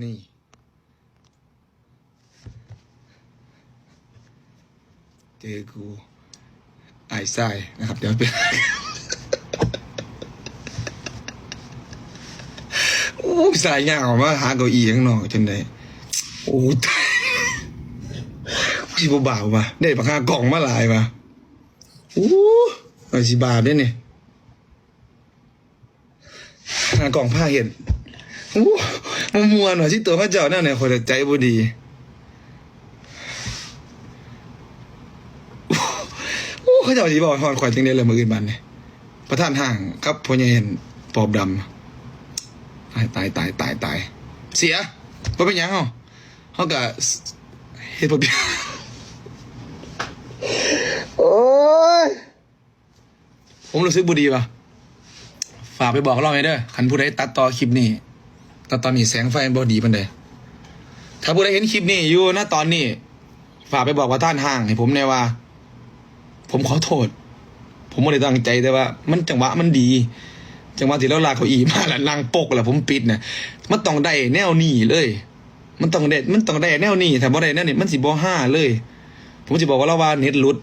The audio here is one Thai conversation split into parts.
นี่ เจอกูไอไส้นะครับ เดี๋ยวเป็นโอ้สายยาวมาหาเก้าอี้ข้างนอกจนได้โอ้ตายชิบบ่าวมาได้ปากกากล่องมาหลายมาโอ้ยสิบาทด้วยนี่หากล่องผ้าเห็นโอ้ มันมวนหน่อยที่ตัวพระเจ้านั่นเนี่ยคนใจบ่ดีโอ้เขาเจ้าสิบอกฮอนข่อยจังได้เลยมืออื่นบันเนี่ยประธานห้างครับพ่อใหญ่เห็นปอบดำตายตายตายตายตายเสียว่าเป็นหยังเหรอเขากะเฮ็ดบ่เปียโอ้ยผมรู้สึกบุดีป่ะฝากไปบอกเราไว้เด้อคันผู้ใดตัดต่อคลิปนี้ แตัดตอนนี้แสงไฟบ่ดีปานใดถ้าผู้ใดเห็นคลิปนี้อยู่ณตอนนี้ ฝากไปบอกว่าท่านห่างให้ผมแน่ว่า ผมขอโทษ ผมไม่ได้ตั้งใจแต่ว่า มันจังหวะมันดี จังหวะที่เราลากเก้าอีมาแล้วนั่งปกแล้วผมปิดเนี่ยมันต้องได้แนวนี้เลย มันต้องได้มันต้องได้แนวนี้ถ้าบ่ได้แนวนี้มันสิบ่ห้าเลย ผมสิบอกว่าเราว่าเน็ตลุด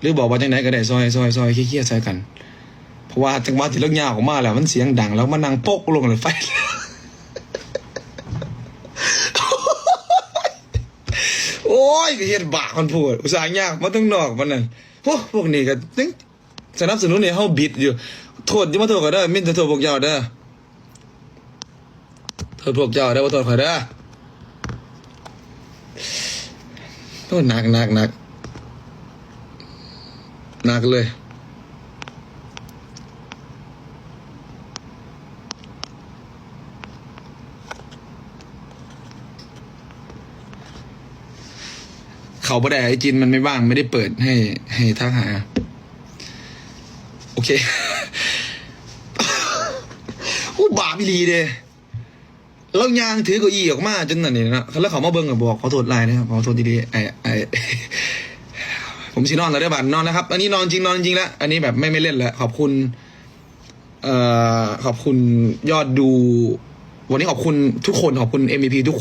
หรือบอกว่าจังไหนก็ได้ซอยซอยซอยเครียดๆใส่กัน เพราะว่าจังหวะที่เรายาวออกมาแล้วมันเสียงดังแล้วมันนั่งปกลงเลยไฟ โอ้ ยไปเฮ็ดบาคนพูดอุตส่าห์ยากมาตั้งนอกมันนั่นโอ้พวกนี้ก็ตึงสนับสนุนให้เฮาบิดอยู่ โทษที่มาโทษก็ได้มินจะโทษพวกเจ้าเด้อโทษพวกเจ้าได้บ่โทษข่อยเด้อโทษหนักหนักหนักหนักเลย เขาบ่ได้ไอจินมันไม่ว่างไม่ได้เปิดให้ ให้ทักหา โอเคอู้บาพิลีเด้แล้วยางถือเก้าอี้ออกมาจนนั่นนี่นะแล้วเขามาเบิ่งกับบอกขอโทษไลน์นะครับขอโทษดีๆไอไอผมสินอนแล้วได้บัตนอนนะครับ อันนี้นอนจริงนอนจริงแล้วอันนี้แบบไม่ไม่เล่นแล้วขอบคุณ เอ่อขอบคุณยอดดู วันนี้ขอบคุณทุกคนขอบคุณ MVP ทุกคน